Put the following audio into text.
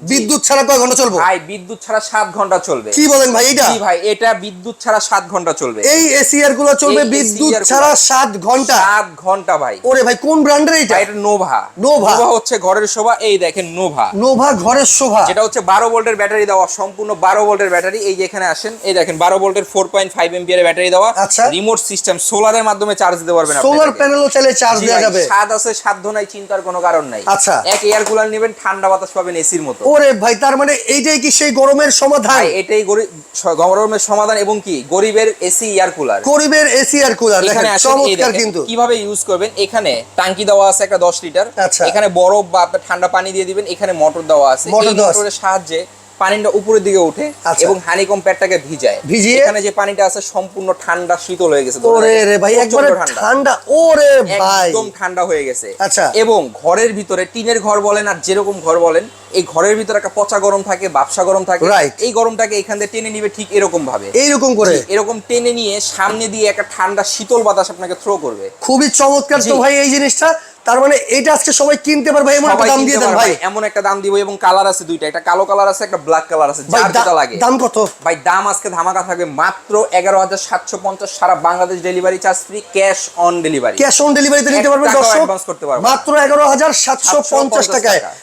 বিদ্যুৎ ছাড়া কয় ঘণ্টা চলবো? ভাই বিদ্যুৎ ছাড়া সাত ঘণ্টা চলবে। কি বলেন ভাই এটা জি ভাই এটা বিদ্যুৎ ছাড়া সাত ঘণ্টা চলবে। এই এসিআরগুলো চলবে বিদ্যুৎ। ছাড়া সাত ঘণ্টা। সাত ঘণ্টা ভাই। ওরে ভাই কোন ব্র্যান্ডের এটা এটা নোভা নোভা। হচ্ছে ঘরের শোভা এই দেখেন নোভা নোভা ঘরের শোভা। যেটা হচ্ছে বারো ভোল্টের ব্যাটারি দেওয়া সম্পূর্ণ বারো ভোল্টের ব্যাটারি। এই যে এখানে আসেন এই দেখেন বারো ভোল্টের four point five ampere battery দেওয়া। আচ্ছা। রিমোট সিস্টেম সোলারের মাধ্যমে চার্জ দিতে পারবেন আপনি সোলার। প্যানেলও চাইলে চার্জ দেওয়া যাবে। স্বাদ আছে সাধ্য নাই চিন্তার কোনো কারণ নাই। আচ্ছা। এক এয়ার কুলার নেবেন ঠান্ডা বাতাস পাবেন এসির মতো। ওরে ভাই তার মানে এইটাই কি সেই গরমের সমাধান? এটাই গরমের সমাধান এবং কি? গরিবের এসি এয়ার কুলার। গরিবের এসি এয়ার কুলার এখানে চমৎকার কিন্তু। কীভাবে ইউজ করবেন? এখানে টাঙ্কি দেওয়া আছে একটা দশ লিটার। আচ্ছা। এখানে বরফ বা ঠান্ডা পানি দিয়ে দিবেন এখানে মোটর দেওয়া আছে। দেওয়া আছে। মোটরের সাহায্যে পানিটা উপরের দিকে উঠে আচ্ছা। এবং হানিকম প্যাডটাকে ভিজায়। ভিজিয়ে? এখানে যে পানিটা আছে সম্পূর্ণ ঠান্ডা শীতল হয়ে গেছে ওরে রে ভাই একবারে ঠান্ডা। ওরে ভাই। একদম ঠান্ডা হয়ে গেছে। আচ্ছা। এবং ঘরের ভিতরে টিনের ঘর বলেন আর যেরকম ঘর বলেন এই ঘরের ভিতরে একটা পচা গরম থাকে বাপসা গরম থাকে. এই গরমটাকে এখান থেকে টেনে নিবে ঠিক এরকম ভাবে এইরকম করে। এরকম টেনে নিয়ে সামনে দিয়ে একটা ঠান্ডা শীতল বাতাস আপনাকে থ্রো করবে। খুবই চমৎকার তো ভাই এই জিনিসটা। তার মানে এটা আজকে সবাই কিনতে পারবে এমন একটা দাম দিয়ে দেন ভাই। এমন একটা দাম দিব এবং কালার আছে দুইটা। একটা কালো কালার আছে একটা ব্ল্যাক কালার আছে যার যেটা লাগে। দাম কত? ভাই দাম আজকে ধামাকা থাকবে মাত্র এগারো হাজার সাতশো পঞ্চাশ সারা Bangladesh delivery charge free cash on delivery cash on ডেলিভারিতে নিতে পারবে পারবেন দর্শক করতে পারবেন। মাত্র এগারো হাজার সাতশো পঞ্চাশ 750 টাকায়। টাকা।